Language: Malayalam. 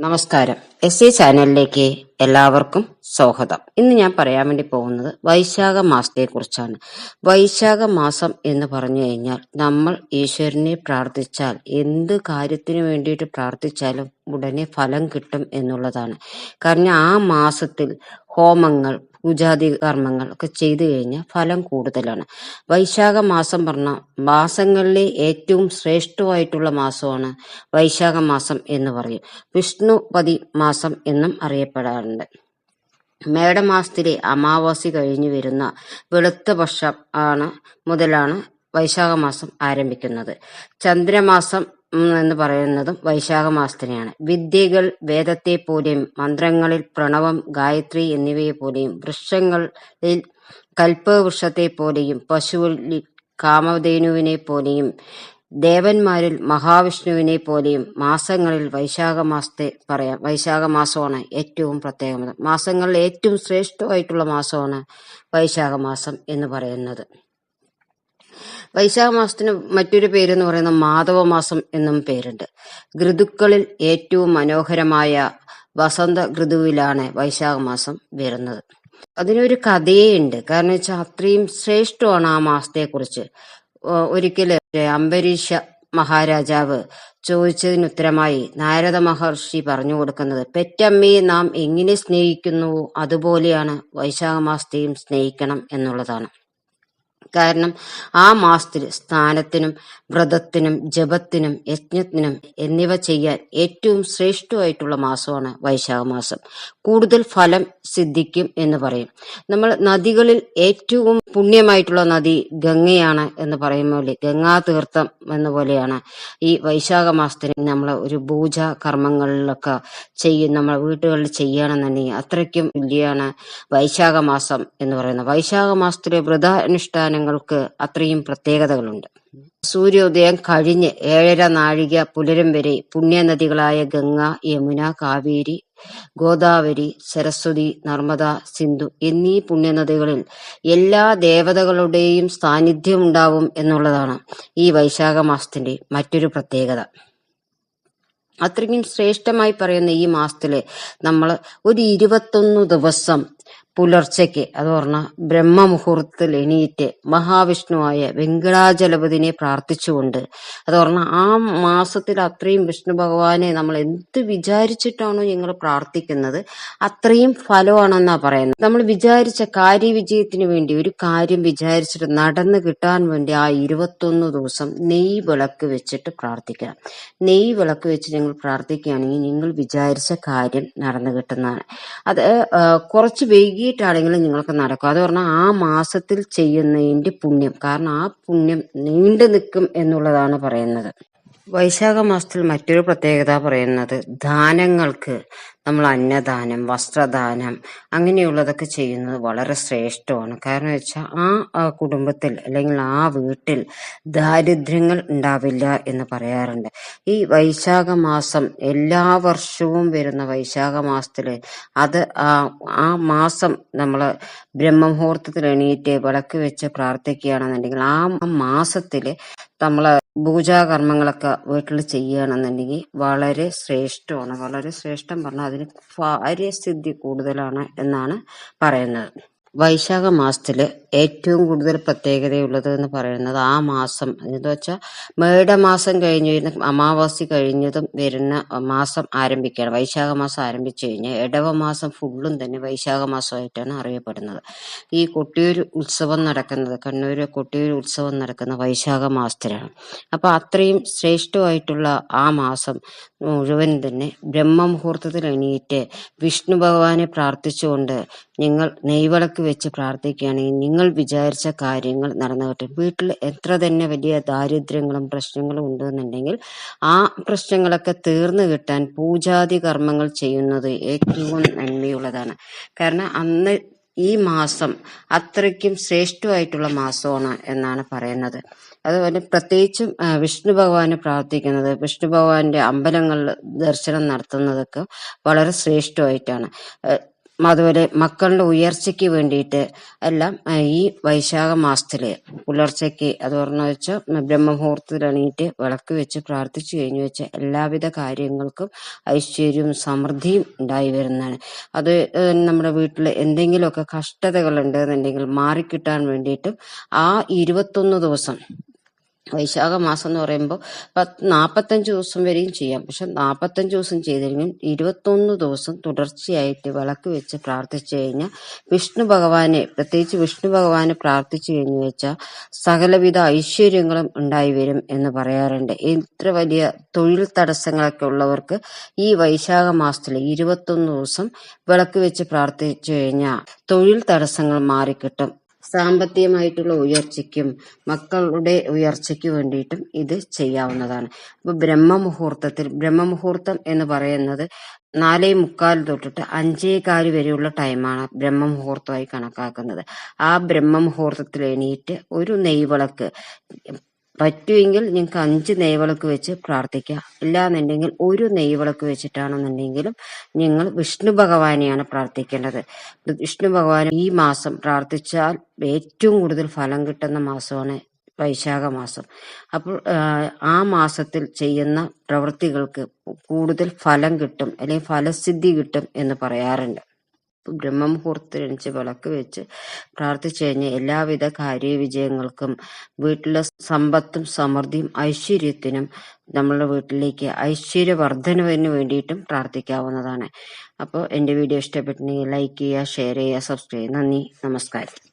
നമസ്കാരം. എസ് എ ചാനലിലേക്ക് എല്ലാവർക്കും സ്വാഗതം. ഇന്ന് ഞാൻ പറയാൻ വേണ്ടി പോകുന്നത് വൈശാഖ മാസത്തെ കുറിച്ചാണ് വൈശാഖ മാസം എന്ന് പറഞ്ഞു കഴിഞ്ഞാൽ നമ്മൾ ഈശ്വരനെ പ്രാർത്ഥിച്ചാൽ എന്ത് കാര്യത്തിന് വേണ്ടിയിട്ട് പ്രാർത്ഥിച്ചാലും ഉടനെ ഫലം കിട്ടും എന്നുള്ളതാണ്. കാരണം ആ മാസത്തിൽ ഹോമങ്ങൾ പൂജാതി കർമ്മങ്ങൾ ഒക്കെ ചെയ്തു കഴിഞ്ഞാൽ ഫലം കൂടുതലാണ്. വൈശാഖ മാസം പറഞ്ഞ മാസങ്ങളിലെ ഏറ്റവും ശ്രേഷ്ഠമായിട്ടുള്ള മാസമാണ് വൈശാഖ മാസം എന്ന് പറയും. വിഷ്ണുപതി മാസം എന്നും അറിയപ്പെടാറുണ്ട്. മേടമാസത്തിലെ അമാവാസി കഴിഞ്ഞു വരുന്ന വെളുത്ത പക്ഷം ആണ് മുതലാണ് വൈശാഖ മാസം ആരംഭിക്കുന്നത്. ചന്ദ്രമാസം എന്ന് പറയുന്നതും വൈശാഖ മാസത്തിനെയാണ് വിദ്യകൾ വേദത്തെ പോലെയും മന്ത്രങ്ങളിൽ പ്രണവം ഗായത്രി എന്നിവയെ പോലെയും വൃക്ഷങ്ങളിൽ കൽപ്പവൃക്ഷത്തെ പോലെയും പശുവിൽ കാമധേനുവിനെ പോലെയും ദേവന്മാരിൽ മഹാവിഷ്ണുവിനെ പോലെയും മാസങ്ങളിൽ വൈശാഖ മാസത്തെ പറയാം. വൈശാഖ മാസമാണ് ഏറ്റവും പ്രത്യേകത മാസങ്ങളിൽ ഏറ്റവും ശ്രേഷ്ഠമായിട്ടുള്ള മാസമാണ് വൈശാഖ മാസം എന്ന് പറയുന്നത്. വൈശാഖ മാസത്തിന് മറ്റൊരു പേര് എന്ന് പറയുന്നത് മാധവ മാസം എന്നും പേരുണ്ട്. ഋതുക്കളിൽ ഏറ്റവും മനോഹരമായ വസന്ത ഋതുവിലാണ് വൈശാഖ മാസം വരുന്നത്. അതിനൊരു കഥയേ ഉണ്ട് കാരണം വെച്ചാൽ അത്രയും ശ്രേഷ്ഠമാണ് ആ മാസത്തെ കുറിച്ച് ഒരിക്കൽ അംബരീഷ മഹാരാജാവ് ചോദിച്ചതിന് ഉത്തരമായി നാരദ മഹർഷി പറഞ്ഞു കൊടുക്കുന്നത് പെറ്റമ്മയെ നാം എങ്ങനെ സ്നേഹിക്കുന്നുവോ അതുപോലെയാണ് വൈശാഖ മാസത്തെയും സ്നേഹിക്കണം എന്നുള്ളതാണ്. കാരണം ആ മാസത്തിൽ സ്നാനത്തിനും വ്രതത്തിനും ജപത്തിനും യജ്ഞത്തിനും എന്നിവ ചെയ്യാൻ ഏറ്റവും ശ്രേഷ്ഠമായിട്ടുള്ള മാസമാണ് വൈശാഖ മാസം കൂടുതൽ ഫലം സിദ്ധിക്കും എന്ന് പറയും. നമ്മൾ നദികളിൽ ഏറ്റവും പുണ്യമായിട്ടുള്ള നദി ഗംഗയാണ് എന്ന് പറയും ഗംഗാ തീർത്ഥം എന്ന പോലെയാണ് ഈ വൈശാഖ മാസത്തിന് നമ്മൾ ഒരു പൂജ കർമ്മങ്ങളിലൊക്കെ ചെയ്യും നമ്മൾ വീടുകളിൽ ചെയ്യുകയാണെന്നുണ്ടെങ്കിൽ അത്രയ്ക്കും വലിയാണ് വൈശാഖ മാസം എന്ന് പറയുന്നത്. വൈശാഖ മാസത്തിലെ വ്രതാനുഷ്ഠാനങ്ങൾക്ക് അത്രയും പ്രത്യേകതകളുണ്ട്. സൂര്യോദയം കഴിഞ്ഞ് ഏഴര നാഴിക പുലരം വരെ പുണ്യനദികളായ ഗംഗ യമുന കാവേരി ഗോദാവരി സരസ്വതി നർമ്മദ സിന്ധു എന്നീ പുണ്യനദികളിൽ എല്ലാ ദേവതകളുടെയും സാന്നിധ്യം ഉണ്ടാവും എന്നുള്ളതാണ് ഈ വൈശാഖ മാസത്തിന്റെ മറ്റൊരു പ്രത്യേകത. അത്രയ്ക്കും ശ്രേഷ്ഠമായി പറയുന്ന ഈ മാസത്തിൽ നമ്മൾ ഒരു ഇരുപത്തൊന്ന് ദിവസം പുലർച്ചയ്ക്ക് അത് പറഞ്ഞ ബ്രഹ്മമുഹൂർത്തത്തിൽ എണീറ്റ് മഹാവിഷ്ണുവായ വെങ്കടാചലപതിനെ പ്രാർത്ഥിച്ചുകൊണ്ട് അത് പറഞ്ഞ ആ മാസത്തിൽ അത്രയും വിഷ്ണു ഭഗവാനെ നമ്മൾ എന്ത് വിചാരിച്ചിട്ടാണോ ഞങ്ങൾ പ്രാർത്ഥിക്കുന്നത് അത്രയും ഫലമാണെന്നാ പറയുന്നത്. നമ്മൾ വിചാരിച്ച കാര്യവിജയത്തിന് വേണ്ടി ഒരു കാര്യം വിചാരിച്ചിട്ട് നടന്നു കിട്ടാൻ വേണ്ടി ആ ഇരുപത്തൊന്ന് ദിവസം നെയ് വിളക്ക് വെച്ചിട്ട് പ്രാർത്ഥിക്കണം. നെയ് വിളക്ക് വെച്ച് നിങ്ങൾ പ്രാർത്ഥിക്കുകയാണെങ്കിൽ നിങ്ങൾ വിചാരിച്ച കാര്യം നടന്നു കിട്ടുന്നതാണ്. അത് കുറച്ച് കുറച്ച് വൈകിട്ടാണെങ്കിലും നിങ്ങൾക്ക് നടക്കും. അത് പറഞ്ഞാൽ ആ മാസത്തിൽ ചെയ്യുന്നതിന്റെ പുണ്യം. കാരണം ആ പുണ്യം നീണ്ടു നിൽക്കും എന്നുള്ളതാണ് പറയുന്നത്. വൈശാഖ മാസത്തിൽ മറ്റൊരു പ്രത്യേകത പറയുന്നത് ദാനങ്ങൾക്ക് നമ്മൾ അന്നദാനം വസ്ത്രദാനം അങ്ങനെയുള്ളതൊക്കെ ചെയ്യുന്നത് വളരെ ശ്രേഷ്ഠമാണ്. കാരണം വെച്ചാൽ ആ കുടുംബത്തിൽ അല്ലെങ്കിൽ ആ വീട്ടിൽ ദാരിദ്ര്യങ്ങൾ ഉണ്ടാവില്ല എന്ന് പറയാറുണ്ട്. ഈ വൈശാഖ മാസം എല്ലാ വർഷവും വരുന്ന വൈശാഖ മാസത്തിൽ അത് ആ ആ മാസം നമ്മൾ ബ്രഹ്മമുഹൂർത്തത്തിൽ എണീറ്റ് വിളക്ക് വെച്ച് പ്രാർത്ഥിക്കുകയാണെന്നുണ്ടെങ്കിൽ ആ മാസത്തിൽ നമ്മൾ പൂജാകർമ്മങ്ങളൊക്കെ വീട്ടിൽ ചെയ്യുകയാണെന്നുണ്ടെങ്കിൽ വളരെ ശ്രേഷ്ഠമാണ്. വളരെ ശ്രേഷ്ഠം പറഞ്ഞാൽ അതിന് കാര്യസിദ്ധി കൂടുതലാണ് എന്നാണ് പറയുന്നത്. വൈശാഖ മാസത്തിൽ ഏറ്റവും കൂടുതൽ പ്രത്യേകതയുള്ളത് എന്ന് പറയുന്നത് ആ മാസം. എന്ന് വെച്ചാൽ മേടമാസം കഴിഞ്ഞ് വരുന്ന അമാവാസി കഴിഞ്ഞതും വരുന്ന മാസം ആരംഭിക്കുകയാണ്. വൈശാഖ മാസം ആരംഭിച്ചു കഴിഞ്ഞാൽ ഇടവ മാസം ഫുള്ളും തന്നെ വൈശാഖ മാസമായിട്ടാണ് അറിയപ്പെടുന്നത്. ഈ കൊട്ടിയൂർ ഉത്സവം നടക്കുന്നത് കണ്ണൂർ കൊട്ടിയൂർ ഉത്സവം നടക്കുന്ന വൈശാഖ മാസത്തിലാണ് അപ്പോൾ അത്രയും ശ്രേഷ്ഠമായിട്ടുള്ള ആ മാസം മുഴുവൻ തന്നെ ബ്രഹ്മമുഹൂർത്തത്തിൽ എണീറ്റ് വിഷ്ണു ഭഗവാനെ പ്രാർത്ഥിച്ചുകൊണ്ട് നിങ്ങൾ നെയ്വിളക്ക് വെച്ച് പ്രാർത്ഥിക്കുകയാണെങ്കിൽ നിങ്ങൾ വിചാരിച്ച കാര്യങ്ങൾ നടന്നു വീട്ടിൽ എത്ര തന്നെ വലിയ ദാരിദ്ര്യങ്ങളും പ്രശ്നങ്ങളും ഉണ്ടെന്നുണ്ടെങ്കിൽ ആ പ്രശ്നങ്ങളൊക്കെ തീർന്നു കിട്ടാൻ പൂജാതി കർമ്മങ്ങൾ ചെയ്യുന്നത് ഏറ്റവും നന്മയുള്ളതാണ്. കാരണം അന്ന് ഈ മാസം അത്രയ്ക്കും ശ്രേഷ്ഠമായിട്ടുള്ള മാസമാണ് എന്നാണ് പറയുന്നത്. അതുപോലെ പ്രത്യേകിച്ചും വിഷ്ണു ഭഗവാന് പ്രാർത്ഥിക്കുന്നത് വിഷ്ണു ഭഗവാന്റെ അമ്പലങ്ങളിൽ ദർശനം നടത്തുന്നതൊക്കെ വളരെ ശ്രേഷ്ഠമായിട്ടാണ്. അതുപോലെ മക്കളുടെ ഉയർച്ചയ്ക്ക് വേണ്ടിയിട്ട് എല്ലാം ഈ വൈശാഖ മാസത്തിൽ പുലർച്ചയ്ക്ക് അത് പറഞ്ഞു വെച്ചാൽ ബ്രഹ്മമുഹൂർത്തത്തിൽ എണീറ്റ് വിളക്ക് വെച്ച് പ്രാർത്ഥിച്ചു കഴിഞ്ഞു വെച്ചാൽ എല്ലാവിധ കാര്യങ്ങൾക്കും ഐശ്വര്യവും സമൃദ്ധിയും ഉണ്ടായി വരുന്നതാണ്. അത് നമ്മുടെ വീട്ടിൽ എന്തെങ്കിലുമൊക്കെ കഷ്ടതകൾ ഉണ്ടെന്നുണ്ടെങ്കിൽ മാറിക്കിട്ടാൻ വേണ്ടിയിട്ടും ആ ഇരുപത്തൊന്ന് ദിവസം വൈശാഖ മാസം എന്ന് പറയുമ്പോൾ പത്ത് നാൽപ്പത്തഞ്ച് ദിവസം വരെയും ചെയ്യാം. പക്ഷെ നാൽപ്പത്തഞ്ച് ദിവസം ചെയ്തില്ലെങ്കിൽ ഇരുപത്തൊന്ന് ദിവസം തുടർച്ചയായിട്ട് വിളക്ക് വെച്ച് പ്രാർത്ഥിച്ചു കഴിഞ്ഞാൽ വിഷ്ണു ഭഗവാനെ പ്രത്യേകിച്ച് വിഷ്ണു ഭഗവാനെ പ്രാർത്ഥിച്ചു കഴിഞ്ഞു വെച്ചാൽ സകലവിധ ഐശ്വര്യങ്ങളും ഉണ്ടായി വരും എന്ന് പറയാറുണ്ട്. ഇത്ര വലിയ തൊഴിൽ തടസ്സങ്ങളൊക്കെ ഉള്ളവർക്ക് ഈ വൈശാഖ മാസത്തിൽ ഇരുപത്തൊന്ന് ദിവസം വിളക്ക് വെച്ച് പ്രാർത്ഥിച്ചു കഴിഞ്ഞാൽ തൊഴിൽ തടസ്സങ്ങൾ മാറിക്കിട്ടും. സാമ്പത്തികമായിട്ടുള്ള ഉയർച്ചയ്ക്കും മക്കളുടെ ഉയർച്ചയ്ക്ക് വേണ്ടിയിട്ടും ഇത് ചെയ്യാവുന്നതാണ്. അപ്പോൾ ബ്രഹ്മമുഹൂർത്തത്തിൽ ബ്രഹ്മമുഹൂർത്തം എന്ന് പറയുന്നത് നാലേ മുക്കാൽ തൊട്ടിട്ട് അഞ്ചേ കാൽ വരെയുള്ള ടൈമാണ് ബ്രഹ്മമുഹൂർത്തമായി കണക്കാക്കുന്നത്. ആ ബ്രഹ്മമുഹൂർത്തത്തിൽ എണീറ്റ് ഒരു നെയ്വിളക്ക് പറ്റുമെങ്കിൽ നിങ്ങൾക്ക് അഞ്ച് നെയ്വിളക്ക് വെച്ച് പ്രാർത്ഥിക്കാം. ഇല്ലാന്നുണ്ടെങ്കിൽ ഒരു നെയ്വിളക്ക് വെച്ചിട്ടാണെന്നുണ്ടെങ്കിലും നിങ്ങൾ വിഷ്ണു ഭഗവാനെയാണ് പ്രാർത്ഥിക്കേണ്ടത്. വിഷ്ണു ഭഗവാൻ ഈ മാസം പ്രാർത്ഥിച്ചാൽ ഏറ്റവും കൂടുതൽ ഫലം കിട്ടുന്ന മാസമാണ് വൈശാഖ മാസം. അപ്പോൾ ആ മാസത്തിൽ ചെയ്യുന്ന പ്രവൃത്തികൾക്ക് കൂടുതൽ ഫലം കിട്ടും അല്ലെങ്കിൽ ഫലസിദ്ധി കിട്ടും എന്ന് പറയാറുണ്ട്. ബ്രഹ്മമുഹൂർത്തത്തിൽ എണിച്ച് വിളക്ക് വെച്ച് പ്രാർത്ഥിച്ചു കഴിഞ്ഞാൽ എല്ലാവിധ കാര്യവിജയങ്ങൾക്കും വീട്ടിലെ സമ്പത്തും സമൃദ്ധിയും ഐശ്വര്യത്തിനും നമ്മളുടെ വീട്ടിലേക്ക് ഐശ്വര്യവർദ്ധനവിന് വേണ്ടിയിട്ടും പ്രാർത്ഥിക്കാവുന്നതാണ്. അപ്പോൾ എന്റെ വീഡിയോ ഇഷ്ടപ്പെട്ടെങ്കിൽ ലൈക്ക് ചെയ്യുക ഷെയർ ചെയ്യുക സബ്സ്ക്രൈബ് ചെയ്യുക. നന്ദി നമസ്കാരം.